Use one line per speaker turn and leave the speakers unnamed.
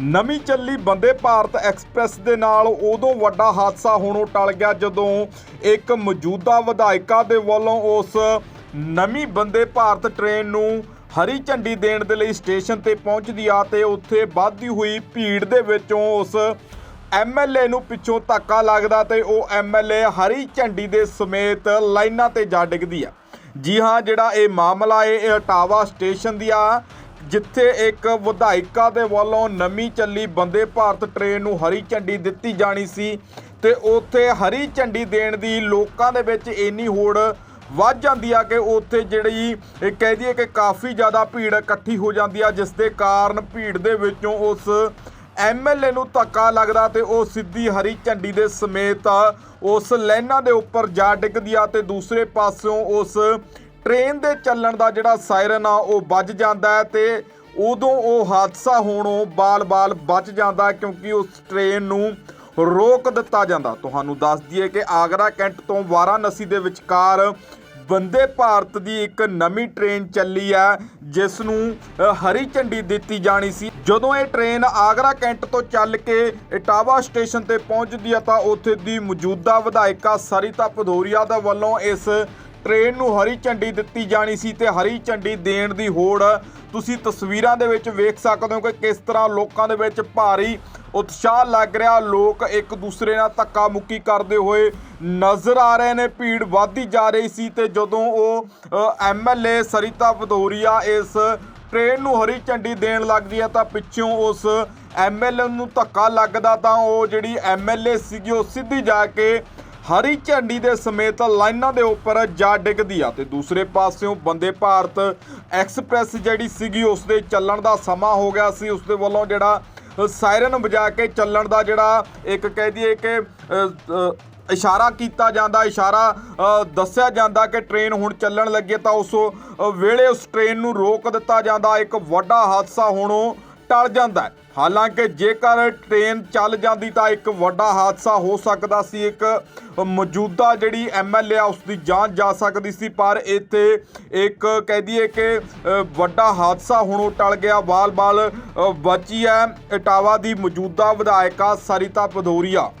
ਨਵੀਂ ਚੱਲੀ ਬੰਦੇ ਭਾਰਤ ਐਕਸਪ੍ਰੈਸ ਦੇ ਨਾਲ ਉਦੋਂ ਵੱਡਾ ਹਾਦਸਾ ਹੋਣੋਂ ਟਲ ਗਿਆ ਜਦੋਂ ਇੱਕ ਮੌਜੂਦਾ ਵਿਧਾਇਕਾ ਦੇ ਵੱਲੋਂ ਉਸ ਨਵੀਂ ਬੰਦੇ ਭਾਰਤ ਟ੍ਰੇਨ ਨੂੰ ਹਰੀ ਝੰਡੀ ਦੇਣ ਦੇ ਲਈ ਸਟੇਸ਼ਨ ਤੇ ਪਹੁੰਚਦੀ ਆ ਤੇ ਉੱਥੇ ਵੱਧਦੀ ਹੋਈ ਭੀੜ ਦੇ ਵਿੱਚੋਂ ਉਸ ਐਮਐਲਏ ਨੂੰ ਪਿੱਛੋਂ ਧੱਕਾ ਲੱਗਦਾ ਤੇ ਉਹ ਐਮਐਲਏ ਹਰੀ ਝੰਡੀ ਦੇ ਸਮੇਤ ਲਾਈਨਾਂ ਤੇ ਜਾ ਡਿੱਗਦੀ ਆ। ਜੀ ਹਾਂ, ਜਿਹੜਾ ਇਹ ਮਾਮਲਾ ਹੈ, ਇਹ ਹਟਾਵਾ ਸਟੇਸ਼ਨ ਦੀ ਆ। ਜਿੱਥੇ ਇੱਕ ਵਿਧਾਇਕਾ ਦੇ ਵੱਲੋਂ ਨਵੀਂ ਚੱਲੀ ਬੰਦੇ ਭਾਰਤ ਟ੍ਰੇਨ ਨੂੰ ਹਰੀ ਝੰਡੀ ਦਿੱਤੀ ਜਾਣੀ ਸੀ ਤੇ ਉੱਥੇ ਹਰੀ ਝੰਡੀ ਦੇਣ ਦੀ ਲੋਕਾਂ ਦੇ ਵਿੱਚ ਇੰਨੀ ਹੋੜ ਵੱਧ ਜਾਂਦੀ ਆ ਕਿ ਉੱਥੇ ਜਿਹੜੀ, ਇਹ ਕਹਿ ਦਈਏ ਕਿ ਕਾਫੀ ਜ਼ਿਆਦਾ ਭੀੜ ਇਕੱਠੀ ਹੋ ਜਾਂਦੀ ਆ, ਜਿਸ ਦੇ ਕਾਰਨ ਭੀੜ ਦੇ ਵਿੱਚੋਂ ਉਸ ਐਮਐਲਏ ਨੂੰ ਧੱਕਾ ਲੱਗਦਾ ਤੇ ਉਹ ਸਿੱਧੀ ਹਰੀ ਝੰਡੀ ਦੇ ਸਮੇਤ ਉਸ ਲਾਈਨਾਂ ਦੇ ਉੱਪਰ ਜਾ ਡਿੱਗਦੀ ਆ ਤੇ ਦੂਸਰੇ ਪਾਸਿਓਂ ਉਸ ਟ੍ਰੇਨ ਦੇ ਚੱਲਣ ਦਾ ਜਿਹੜਾ ਸਾਇਰਨ ਆ, ਉਹ ਵੱਜ ਜਾਂਦਾ ਹੈ ਤੇ ਉਦੋਂ ਉਹ ਹਾਦਸਾ ਹੋਣੋਂ ਬਾਲ-ਬਾਲ ਬਚ ਜਾਂਦਾ ਕਿਉਂਕਿ ਉਸ ਟ੍ਰੇਨ ਨੂੰ ਰੋਕ ਦਿੱਤਾ ਜਾਂਦਾ। ਤੁਹਾਨੂੰ ਦੱਸ ਦਈਏ ਕਿ ਆਗਰਾ ਕੈਂਟ ਤੋਂ ਵਾਰਾਣਸੀ ਦੇ ਵਿਚਕਾਰ ਬੰਦੇ ਭਾਰਤ ਦੀ ਇੱਕ ਨਵੀਂ ਟ੍ਰੇਨ ਚੱਲੀ ਹੈ, ਜਿਸ ਨੂੰ ਹਰੀ ਝੰਡੀ ਦਿੱਤੀ ਜਾਣੀ ਸੀ। ਜਦੋਂ ਇਹ ਟ੍ਰੇਨ ਆਗਰਾ ਕੈਂਟ ਤੋਂ ਚੱਲ ਕੇ ਇਟਾਵਾ ਸਟੇਸ਼ਨ ਤੇ ਪਹੁੰਚਦੀ ਹੈ, ਤਾਂ ਉੱਥੇ ਦੀ ਮੌਜੂਦਾ ਵਿਧਾਇਕਾ ਸਰਿਤਾ ਭਦੌਰੀਆ ਦਾ ਵੱਲੋਂ ਇਸ ਟ੍ਰੇਨ ਨੂੰ ਹਰੀ ਝੰਡੀ ਦਿੱਤੀ ਜਾਣੀ ਸੀ ਤੇ ਹਰੀ ਝੰਡੀ ਦੇਣ ਦੀ ਹੋੜ ਤੁਸੀਂ ਤਸਵੀਰਾਂ ਦੇ ਵਿੱਚ ਵੇਖ ਸਕਦੇ ਹੋ ਕਿ ਕਿਸ ਤਰ੍ਹਾਂ ਲੋਕਾਂ ਦੇ ਵਿੱਚ ਭਾਰੀ ਉਤਸ਼ਾਹ ਲੱਗ ਰਿਹਾ। ਲੋਕ ਇੱਕ ਦੂਸਰੇ ਨਾਲ ਧੱਕਾ ਮੁੱਕੀ ਕਰਦੇ ਹੋਏ ਨਜ਼ਰ ਆ ਰਹੇ ਨੇ। ਭੀੜ ਵੱਧਦੀ ਜਾ ਰਹੀ ਸੀ ਤੇ ਜਦੋਂ ਉਹ ਐਮਐਲਏ ਸਰਿਤਾ ਭਦੌਰੀਆ ਇਸ ਟ੍ਰੇਨ ਨੂੰ ਹਰੀ ਝੰਡੀ ਦੇਣ ਲੱਗਦੀ ਹੈ ਤਾਂ ਪਿੱਛੋਂ ਉਸ ਐਮਐਲਏ ਨੂੰ ਧੱਕਾ ਲੱਗਦਾ ਤਾਂ ਉਹ ਜਿਹੜੀ ਐਮਐਲਏ ਸੀਗੀ ਉਹ ਸਿੱਧੀ ਜਾ ਕੇ ਹਰੀ ਝੰਡੀ ਦੇ ਸਮੇਤ ਲਾਈਨਾਂ ਦੇ ਉੱਪਰ ਜਾ ਡਿੱਗਦੀ ਆ ਤੇ ਦੂਸਰੇ ਪਾਸਿਓਂ ਬੰਦੇ ਭਾਰਤ ਐਕਸਪ੍ਰੈਸ ਜਿਹੜੀ ਸੀਗੀ, ਉਸ ਦੇ ਚੱਲਣ ਦਾ ਸਮਾਂ ਹੋ ਗਿਆ ਸੀ। ਉਸ ਦੇ ਵੱਲੋਂ ਜਿਹੜਾ ਸਾਇਰਨ ਵਜਾ ਕੇ ਚੱਲਣ ਦਾ ਜਿਹੜਾ ਇੱਕ ਕਹਿ ਦਈਏ ਕਿ ਇਸ਼ਾਰਾ ਕੀਤਾ ਜਾਂਦਾ, ਇਸ਼ਾਰਾ ਦੱਸਿਆ ਜਾਂਦਾ ਕਿ ਟ੍ਰੇਨ ਹੁਣ ਚੱਲਣ ਲੱਗੀ ਤਾਂ ਉਸ ਵੇਲੇ ਉਸ ਟ੍ਰੇਨ ਨੂੰ ਰੋਕ ਦਿੱਤਾ ਜਾਂਦਾ। ਇੱਕ ਵੱਡਾ ਹਾਦਸਾ ਹੋਣੋਂ ਟਲ ਜਾਂਦਾ ਹੈ। ਹਾਲਾਂਕਿ ਜੇਕਰ ਟ੍ਰੇਨ ਚੱਲ ਜਾਂਦੀ ਤਾਂ ਇੱਕ ਵੱਡਾ ਹਾਦਸਾ ਹੋ ਸਕਦਾ ਸੀ। ਇੱਕ ਮੌਜੂਦਾ ਜਿਹੜੀ ਐਮਐਲਏ ਆ, ਉਸ ਦੀ ਜਾਨ ਜਾ ਸਕਦੀ ਸੀ, ਪਰ ਇੱਥੇ ਇੱਕ ਕਹਿ ਦਈਏ ਕਿ ਵੱਡਾ ਹਾਦਸਾ ਹੋਣੋਂ ਟਲ ਗਿਆ। ਬਾਲ-ਬਾਲ ਬਚੀ ਹੈ। ਇਟਾਵਾ ਦੀ ਮੌਜੂਦਾ ਵਿਧਾਇਕਾ ਸਰਿਤਾ ਭਦੌਰੀਆ।